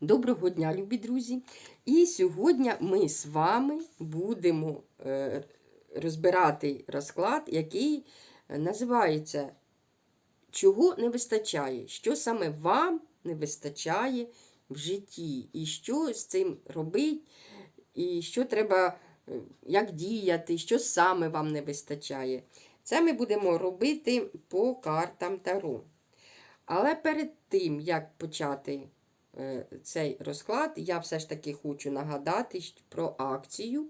Доброго дня, любі друзі! І сьогодні ми з вами будемо е, розбирати розклад, який називається Чого не вистачає? Що саме вам не вистачає в житті? І що з цим робити, і що треба, е, як діяти, що саме вам не вистачає. Це ми будемо робити по картам Таро. Але перед тим, як почати цей розклад, я все ж таки хочу нагадати про акцію,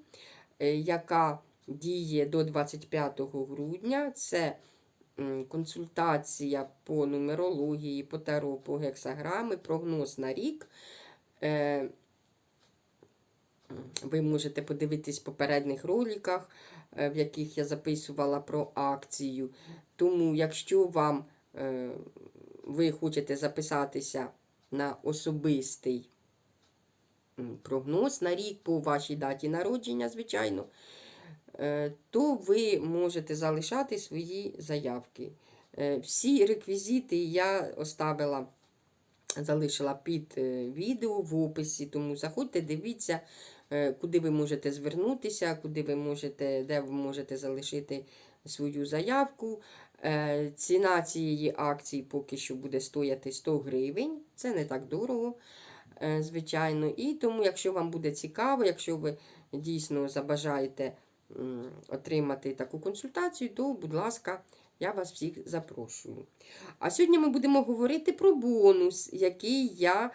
е, яка діє до 25 грудня. Це консультація по нумерології, по таро, по гексаграми, прогноз на рік. Е, Ви можете подивитись в попередніх роликах, е, в яких я записувала про акцію. Тому, якщо вам е, ви хочете записатися на особистий прогноз на рік по вашій даті народження, звичайно, е, то ви можете залишати свої заявки. Е, Всі реквізити я оставила, залишила під е, відео в описі, тому заходьте, дивіться, куди ви можете звернутися, куди ви можете, де ви можете залишити свою заявку. Е, Ціна цієї акції поки що буде стояти 100 гривень. Це не так дорого, е, звичайно. І тому, якщо вам буде цікаво, якщо ви дійсно забажаєте отримати таку консультацію, то, будь ласка, я вас всіх запрошую. А сьогодні ми будемо говорити про бонус, який я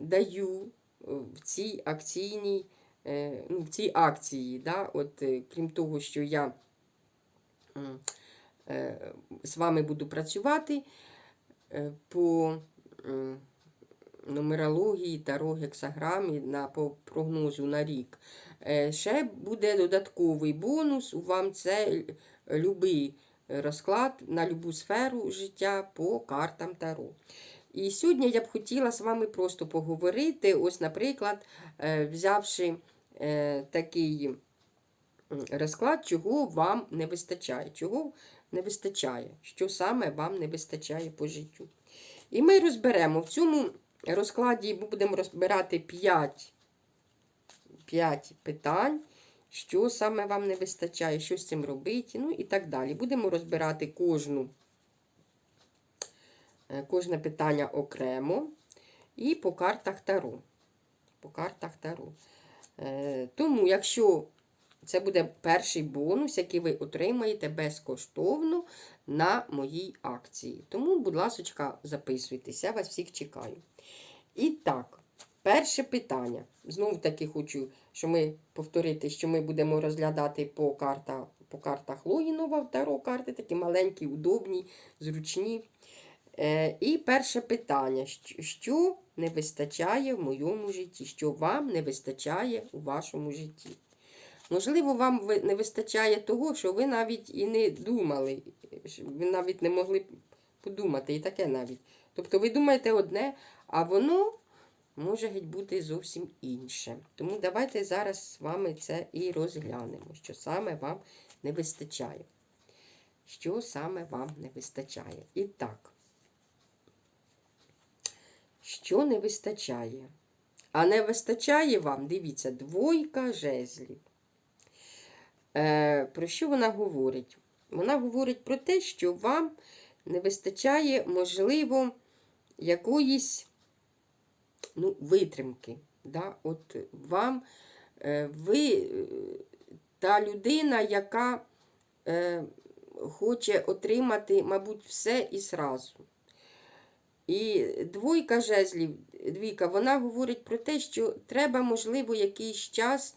даю е, в цій акційній, ну, в цій акції. Да? От, крім того, що я з вами буду працювати е, по нумерології таро гексаграмі на, по прогнозу на рік. Е, Ще буде додатковий бонус. У вам це любий розклад на любу сферу життя по картам Таро. І сьогодні я б хотіла з вами просто поговорити, ось, наприклад, е, взявши е, такий розклад, чого вам не вистачає. Чого не вистачає, що саме вам не вистачає по життю. І ми розберемо в цьому розкладі будемо розбирати 5, 5 питань, що саме вам не вистачає, що з цим робити, ну і так далі. Будемо розбирати кожну, е, кожне питання окремо і по картах Таро. По картах Таро. Е, Тому, якщо це буде перший бонус, який ви отримаєте безкоштовно на моїй акції. Тому, будь ласка, записуйтесь, я вас всіх чекаю. І так, перше питання. Знову таки хочу, що ми повторити, що ми будемо розглядати по, карта, по картах Логінова Таро карти, такі маленькі, удобні, зручні. Е, і перше питання: що не вистачає в моєму житті? Що вам не вистачає у вашому житті? Можливо, вам не вистачає того, що ви навіть і не думали, ви навіть не могли подумати, і таке навіть. Тобто ви думаєте одне, а воно може бути зовсім інше. Тому давайте зараз з вами це і розглянемо, що саме вам не вистачає. Що саме вам не вистачає? І так, що не вистачає? А не вистачає вам, дивіться, двойка жезлів. Е, про що вона говорить? Вона говорить про те, що вам не вистачає, можливо, якоїсь ну, витримки. Да? От вам е, ви е, та людина, яка е, хоче отримати, мабуть, все і зразу. І двойка жезлів, двійка, вона говорить про те, що треба, можливо, якийсь час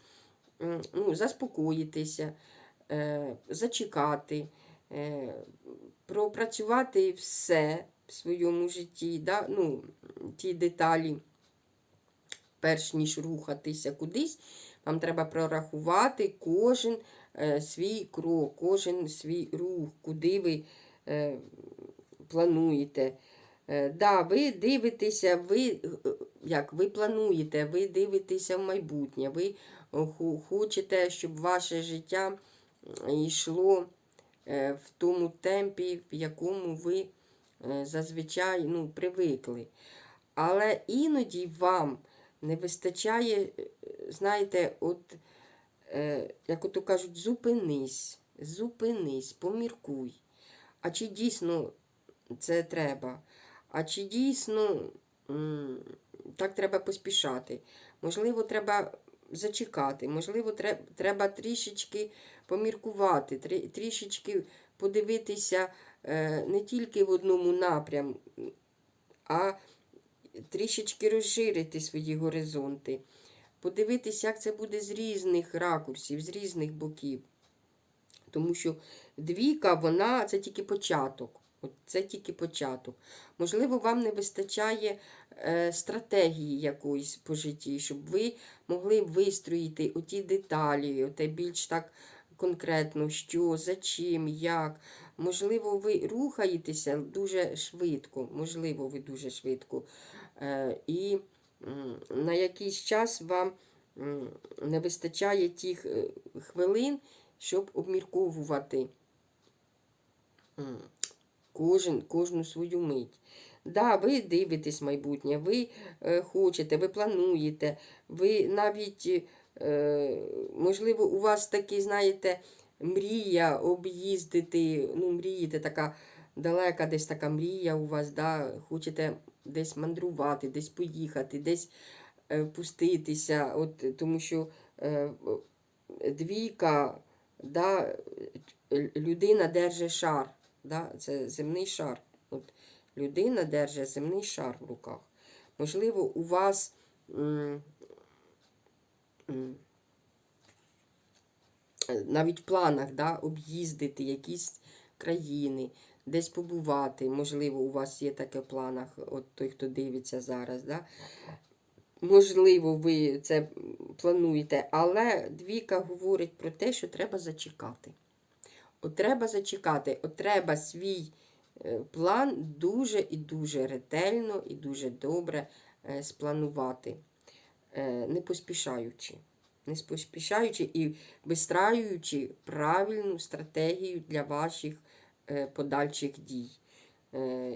ну, заспокоїтися, е, зачекати, е, пропрацювати все в своєму житті, да? ну, ті деталі, перш ніж рухатися кудись, вам треба прорахувати кожен е, свій крок, кожен свій рух, куди ви плануєте. Да, ви дивитеся, ви як ви плануєте, ви дивитеся в майбутнє, ви хочете, щоб ваше життя йшло е, в тому темпі, в якому ви е, зазвичай ну, привикли. Але іноді вам не вистачає, е, знаєте, от, як ото кажуть, зупинись, зупинись, поміркуй. А чи дійсно це треба? А чи дійсно так треба поспішати? Можливо, треба зачекати, можливо, треба трішечки поміркувати, трішечки подивитися е, не тільки в одному напрямку, а трішечки розширити свої горизонти, подивитися, як це буде з різних ракурсів, з різних боків. Тому що двійка, вона це тільки початок. Це тільки початок. Можливо, вам не вистачає е, стратегії якоїсь по житті, щоб ви могли вистроїти оті деталі, оте більш так конкретно, що, за чим, як. Можливо, ви рухаєтеся дуже швидко, можливо, ви дуже швидко. Е, і на якийсь час вам не вистачає тих е, хвилин, щоб обмірковувати кожен, кожну свою мить. Да, ви дивитесь майбутнє, ви е, хочете, ви плануєте, ви навіть, е, можливо, у вас такі, знаєте, мрія об'їздити, ну, мрієте, така далека десь така мрія у вас, да, хочете десь мандрувати, десь поїхати, десь е, пуститися, от, тому що е, двійка, да, е, людина держить шар, да, це земний шар. От, людина держить земний шар в руках. Можливо, у вас навіть в планах да, об'їздити якісь країни, десь побувати. Можливо, у вас є таке в планах, от той, хто дивиться зараз. Да? Можливо, ви це плануєте, але двійка говорить про те, що треба зачекати. От треба зачекати, от треба свій е, план дуже і дуже ретельно і дуже добре е, спланувати, е, не поспішаючи. Не поспішаючи і вистраюючи правильну стратегію для ваших подальших дій.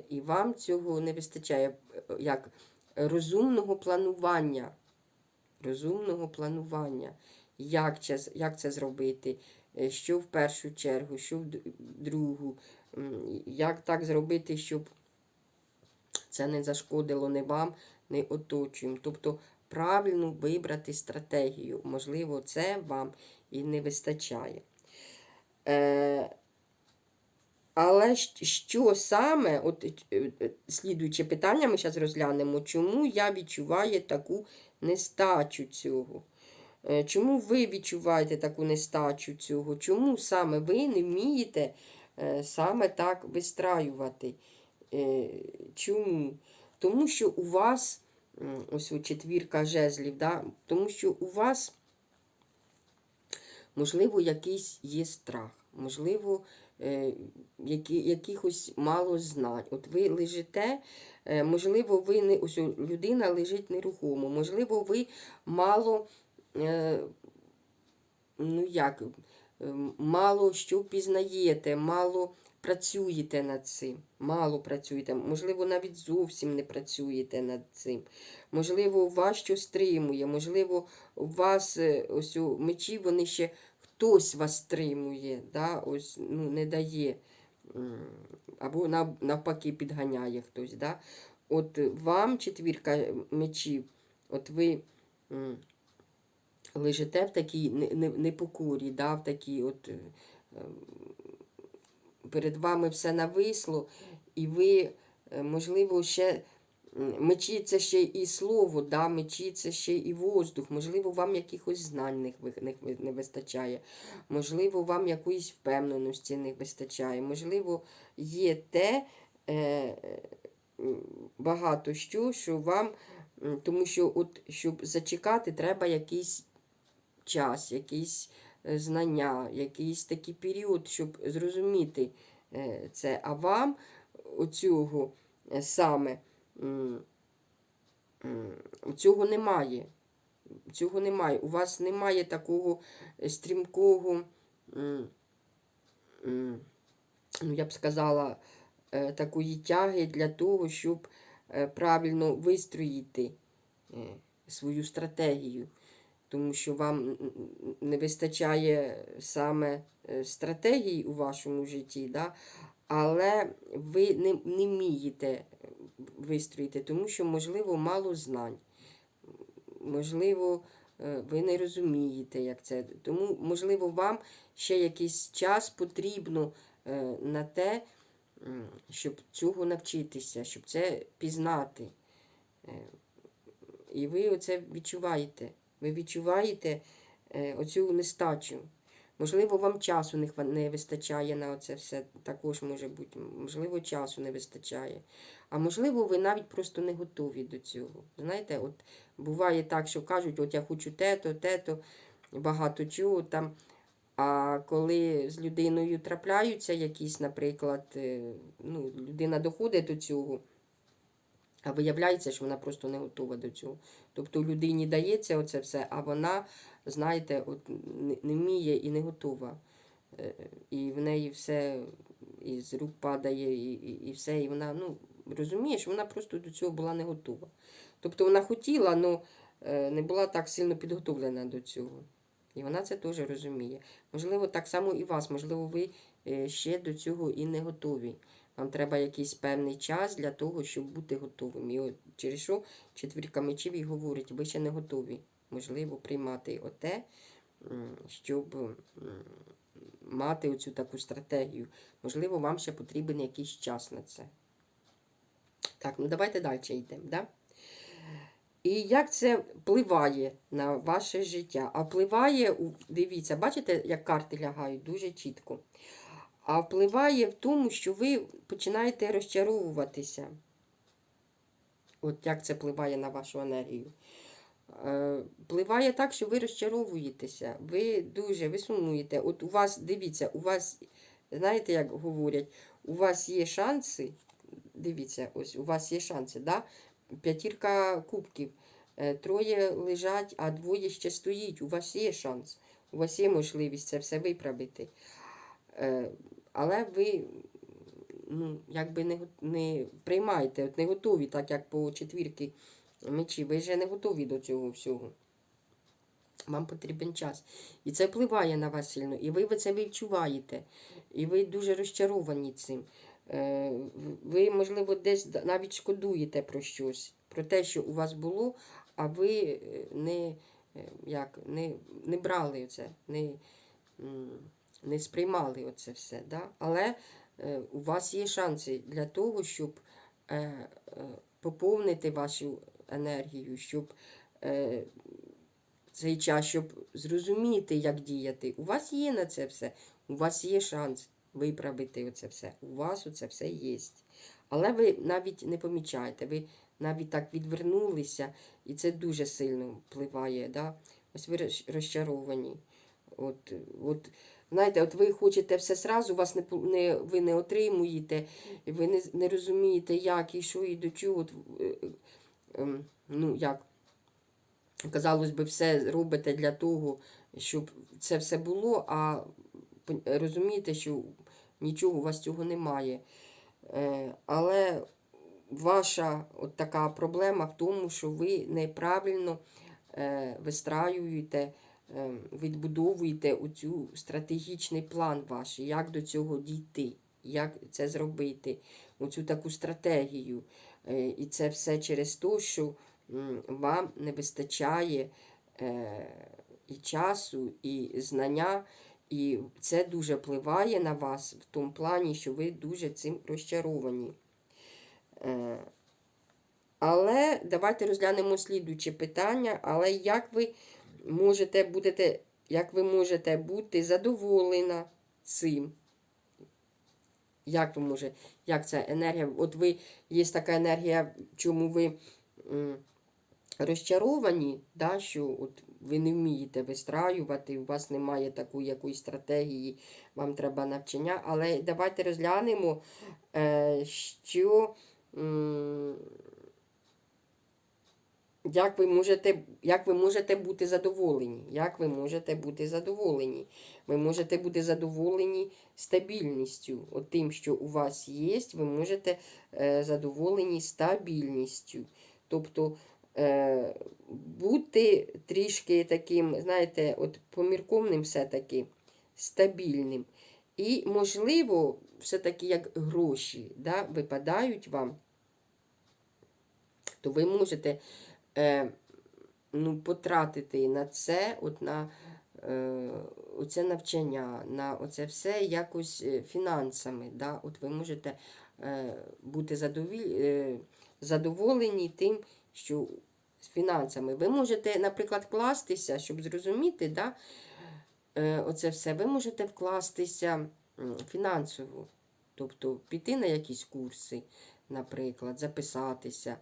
І вам цього не вистачає як розумного планування. Розумного планування. Як це, як це зробити? Е, Що в першу чергу, що в другу. Як так зробити, щоб це не зашкодило не вам, не оточуєм. Тобто правильно вибрати стратегію. Можливо, це вам і не вистачає. Е, але що саме, от е, е, слідуюче питання, ми зараз розглянемо, чому я відчуваю таку нестачу цього? Е, Чому ви відчуваєте таку нестачу цього? Чому саме ви не вмієте е, саме так вистраювати? Е, Чому? Тому що у вас, ось о, четвірка жезлів, да? тому що у вас, можливо, якийсь є страх, можливо, які, якихось мало знань. От ви лежите, можливо, ви не ось людина лежить нерухомо, можливо, ви мало. Е, ну як, е, мало що пізнаєте, мало працюєте над цим. Мало працюєте. Можливо, навіть зовсім не працюєте над цим. Можливо, вас що стримує, можливо, у вас е, ось у мечі, вони ще хтось вас стримує, да? ось, ну, не дає. Або навпаки підганяє хтось. Да? От вам четвірка мечів, от ви. Лежите в такій не- не- непокорі, да, в такій от, е, е, перед вами все нависло, і ви, е, можливо, ще м, мечі це ще і слово, да, мечі це ще і воздух, можливо, вам якихось знань не, вистачає, можливо, вам якоїсь впевненості не вистачає, можливо, є те, е, багато що, що вам, тому що, от, щоб зачекати, треба якийсь час, якісь е, знання, якийсь такий період, щоб зрозуміти е, це. А вам оцього е, саме цього немає. Цього немає. У вас немає такого стрімкого, ну, я б сказала, такої тяги для того, щоб правильно вистроїти свою стратегію, тому що вам не вистачає саме е, стратегії у вашому житті, да? але ви не, не вмієте вистроїти, тому що, можливо, мало знань. Можливо, е, ви не розумієте, як це. Тому, можливо, вам ще якийсь час потрібно е, на те, щоб цього навчитися, щоб це пізнати. Е, І ви оце відчуваєте. Ви відчуваєте е, оцю нестачу. Можливо, вам часу не, вистачає на це все. Також може бути. Можливо, часу не вистачає. А можливо, ви навіть просто не готові до цього. Знаєте, от буває так, що кажуть, от я хочу те-то, те-то, багато чого там. А коли з людиною трапляються якісь, наприклад, е, ну, людина доходить до цього, а виявляється, що вона просто не готова до цього. Тобто людині дається оце все, а вона, знаєте, от не, вміє і не готова. Е, І в неї все із рук падає, і, і, і все. І вона, ну, розуміє, що вона просто до цього була не готова. Тобто вона хотіла, але не була так сильно підготовлена до цього. І вона це теж розуміє. Можливо, так само і вас, можливо, ви е, ще до цього і не готові. Вам треба якийсь певний час для того, щоб бути готовим. І от через що четвірка мечів і говорить, ви ще не готові, можливо, приймати оте, щоб мати оцю таку стратегію. Можливо, вам ще потрібен якийсь час на це. Так, ну давайте далі йдемо. Да? І як це впливає на ваше життя? А впливає, дивіться, бачите, як карти лягають дуже чітко. А впливає в тому, що ви починаєте розчаровуватися. От як це впливає на вашу енергію. Е, Впливає так, що ви розчаровуєтеся. Ви дуже ви сумуєте. От у вас, дивіться, у вас, знаєте, як говорять, у вас є шанси. Дивіться, ось у вас є шанси, да? П'ятірка кубків. Е, Троє лежать, а двоє ще стоїть. У вас є шанс. У вас є можливість це все виправити. Але ви ну, якби не, не приймаєте, от не готові, так як по четвірки мечі. Ви вже не готові до цього всього. Вам потрібен час. І це впливає на вас сильно. І ви це відчуваєте. І ви дуже розчаровані цим. Е, Ви, можливо, десь навіть шкодуєте про щось, про те, що у вас було, а ви е, не, е, як, не, не брали це, не, не сприймали оце все. Да? Але е, у вас є шанси для того, щоб е, е, поповнити вашу енергію, щоб цей час, щоб зрозуміти, як діяти. У вас є на це все, у вас є шанс виправити оце все. У вас оце все є. Але ви навіть не помічаєте, ви навіть так відвернулися, і це дуже сильно впливає. Да? Ось ви розчаровані. От, от, знаєте, от ви хочете все сразу, вас не, не, ви не отримуєте, ви не, не розумієте, як і що, і до чого. От, е, ем, ну, як, казалось би, все робите для того, щоб це все було, а розумієте, що нічого у вас цього немає. Е, але ваша от така проблема в тому, що ви неправильно е, вистраюєте, відбудовуєте оцю стратегічний план ваш, як до цього дійти, як це зробити, оцю таку стратегію. Е, і це все через те, що вам не вистачає е, і часу, і знання. І це дуже впливає на вас в тому плані, що ви дуже цим розчаровані. Е, Але давайте розглянемо слідуюче питання. Але як ви можете будете, як ви можете бути задоволена цим? Як ви може, як ця енергія? От ви є така енергія, чому ви м, розчаровані, да, що от ви не вмієте вистраювати, у вас немає такої якоїсь стратегії, вам треба навчання. Але давайте розглянемо, е, що м, як ви можете, як ви можете бути задоволені? Як ви можете бути задоволені? Ви можете бути задоволені стабільністю. От тим, що у вас є, ви можете е, задоволені стабільністю. Тобто е, бути трішки таким, знаєте, от помірковним все-таки стабільним. І, можливо, все-таки як гроші да, випадають вам, то ви можете е, ну, потратити на це, от на е, оце навчання, на оце все якось е, фінансами. Да? От ви можете е, бути задовіль, е, задоволені тим, що з фінансами. Ви можете, наприклад, вкластися, щоб зрозуміти, да, е, оце все, ви можете вкластися фінансово. Тобто піти на якісь курси, наприклад, записатися,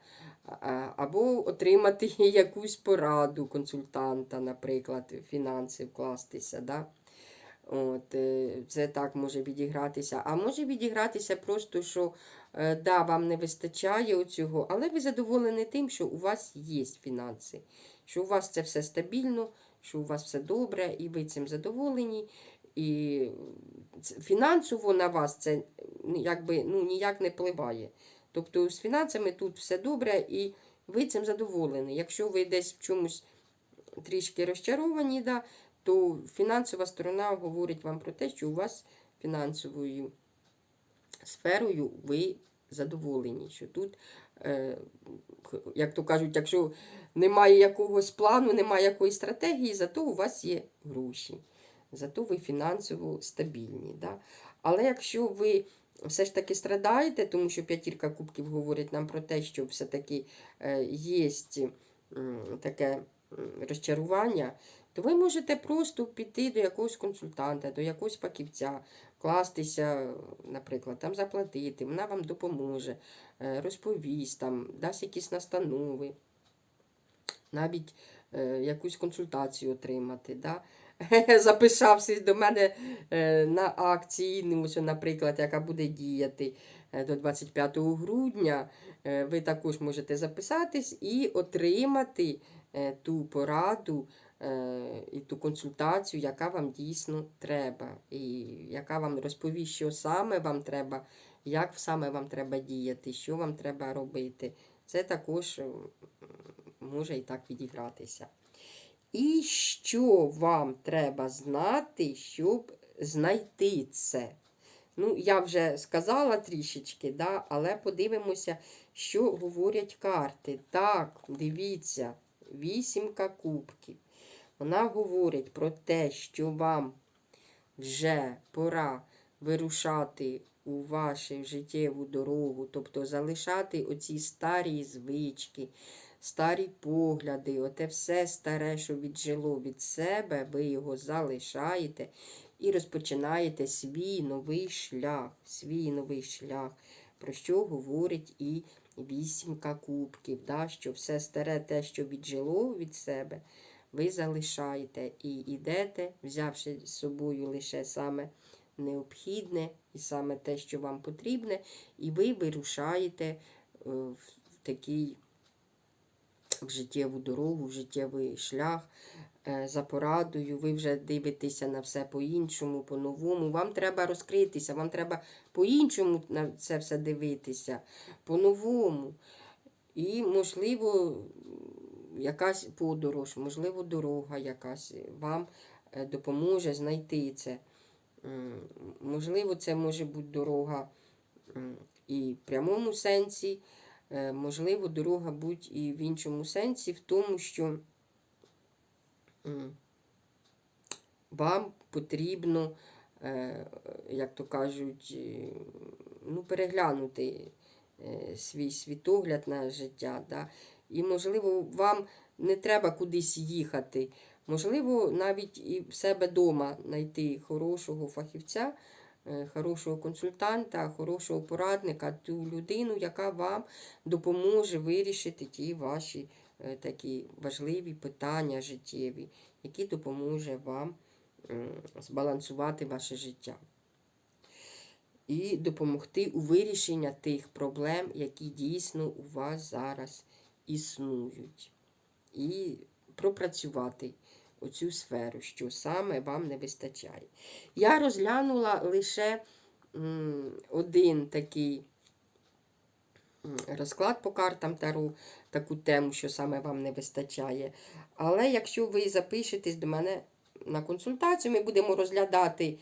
або отримати якусь пораду консультанта, наприклад, фінанси вкластися. Да? От, е, це так може відігратися. А може відігратися просто, що е, да, вам не вистачає оцього, але ви задоволені тим, що у вас є фінанси, що у вас це все стабільно, що у вас все добре, і ви цим задоволені. І фінансово на вас це якби, ну, ніяк не впливає. Тобто з фінансами тут все добре, і ви цим задоволені. Якщо ви десь в чомусь трішки розчаровані, да, то фінансова сторона говорить вам про те, що у вас фінансовою сферою ви задоволені. Що тут, е, як то кажуть, якщо немає якогось плану, немає якоїсь стратегії, зато у вас є гроші. Зато ви фінансово стабільні. Да? Але якщо ви все ж таки страдаєте, тому що п'ятірка кубків говорить нам про те, що все-таки е, є таке розчарування, то ви можете просто піти до якогось консультанта, до якогось фахівця, вкластися, наприклад, там заплатити, вона вам допоможе, е, розповість, там, дасть якісь настанови, навіть е, якусь консультацію отримати. Да? Записався до мене е, на акції, ну, наприклад, яка буде діяти е, до 25 грудня. Е, Ви також можете записатись і отримати ту пораду і ту консультацію, яка вам дійсно треба, і яка вам розповість, що саме вам треба, як саме вам треба діяти, що вам треба робити. Це також може і так відігратися. І що вам треба знати, щоб знайти це? Ну, я вже сказала трішечки, да, але подивимося, що говорять карти. Так, дивіться, вісімка кубків. Вона говорить про те, що вам вже пора вирушати у вашу життєву дорогу, тобто залишати оці старі звички, старі погляди, оте все старе, що віджило від себе, ви його залишаєте і розпочинаєте свій новий шлях, свій новий шлях, про що говорить і вісімка кубків, да, що все старе те, що віджило від себе, ви залишаєте і йдете, взявши з собою лише саме необхідне і саме те, що вам потрібне, і ви вирушаєте е, в такий в життєву дорогу, в життєвий шлях е, за порадою. Ви вже дивитеся на все по-іншому, по-новому. Вам треба розкритися, вам треба по-іншому на це все дивитися, по-новому. І, можливо, якась подорож, можливо, дорога якась вам е, допоможе знайти це. Можливо, це може бути дорога і в прямому сенсі, можливо, дорога будь і в іншому сенсі, в тому, що вам потрібно, е, як то кажуть, е, ну, переглянути е, свій світогляд на життя. Да? І, можливо, вам не треба кудись їхати. Можливо, навіть і в себе вдома знайти хорошого фахівця, е, хорошого консультанта, хорошого порадника, ту людину, яка вам допоможе вирішити ті ваші е, такі важливі питання життєві, які допоможе вам збалансувати ваше життя. І допомогти у вирішенні тих проблем, які дійсно у вас зараз існують. і пропрацювати оцю сферу, що саме вам не вистачає. Я розглянула лише один такий розклад по картам Тару, таку тему, що саме вам не вистачає. Але якщо ви запишетесь до мене на консультацію, ми будемо розглядати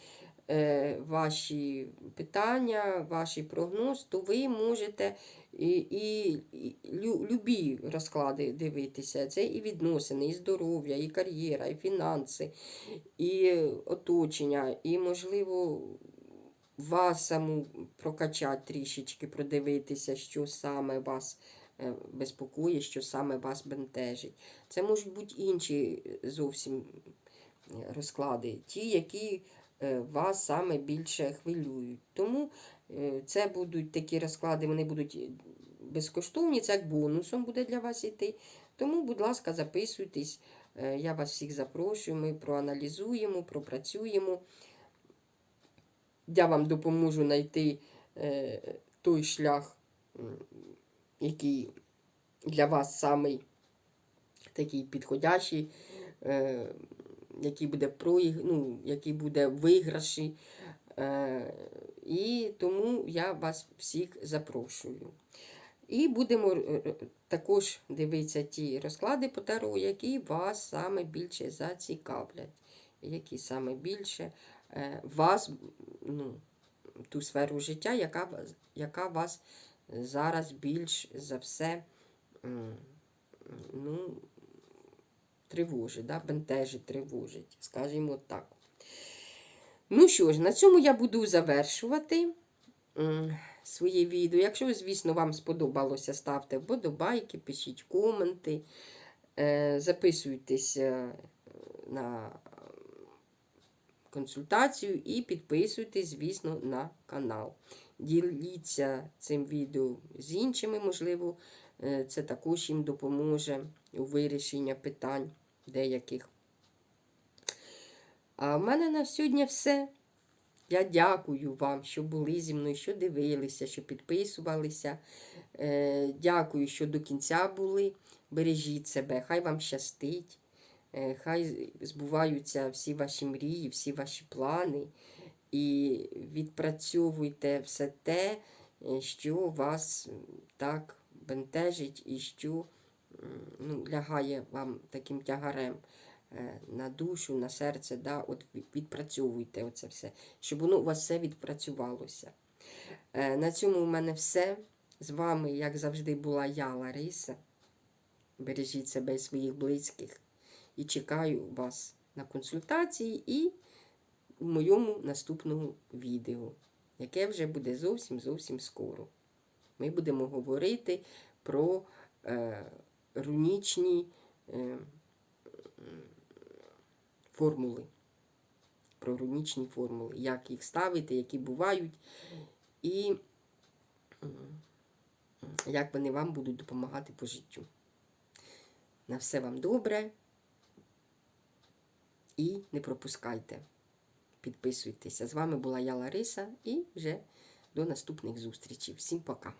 ваші питання, ваш прогноз, то ви можете і, і, і любі розклади дивитися. Це і відносини, і здоров'я, і кар'єра, і фінанси, і оточення, і, можливо, вас саму прокачати трішечки, продивитися, що саме вас е, безпокоїть, що саме вас бентежить. Це можуть бути інші зовсім е, розклади, ті, які е, вас саме більше хвилюють. Тому е, це будуть такі розклади, вони будуть безкоштовні, це як бонусом буде для вас іти. Тому, будь ласка, записуйтесь. Е, Я вас всіх запрошую, ми проаналізуємо, пропрацюємо. Я вам допоможу знайти е, той шлях, який для вас самий такий підходящий, е, який буде проїг, ну, який буде виграші. Е, і тому я вас всіх запрошую. І будемо е, е, також дивитися ті розклади по Таро, які вас саме більше зацікавлять, які саме більше е, вас, ну, ту сферу життя, яка, яка вас зараз більш за все ну, тривожить, да? бентежить, тривожить, скажімо так. Ну що ж, на цьому я буду завершувати своє відео. Якщо, звісно, вам сподобалося, ставте вподобайки, пишіть коменти, е, записуйтеся на консультацію і підписуйтесь, звісно, на канал. Діліться цим відео з іншими, можливо, е, це також їм допоможе у вирішенні питань деяких. А в мене на сьогодні все. Я дякую вам, що були зі мною, що дивилися, що підписувалися. Е, дякую, що до кінця були. Бережіть себе, хай вам щастить, е, хай збуваються всі ваші мрії, всі ваші плани. І відпрацьовуйте все те, е, що вас так бентежить і що ну, лягає вам таким тягарем е, на душу, на серце. Да? От відпрацьовуйте оце все, щоб воно у вас все відпрацювалося. Е, На цьому у мене все. З вами, як завжди, була я, Лариса. Бережіть себе і своїх близьких. І чекаю вас на консультації і в моєму наступному відео, яке вже буде зовсім зовсім скоро. Ми будемо говорити про е, рунічні е, формули. Про рунічні формули, як їх ставити, які бувають, і як вони вам будуть допомагати по життю. На все вам добре. І не пропускайте. Підписуйтеся. З вами була я Лариса і вже до наступних зустрічей. Всім пока!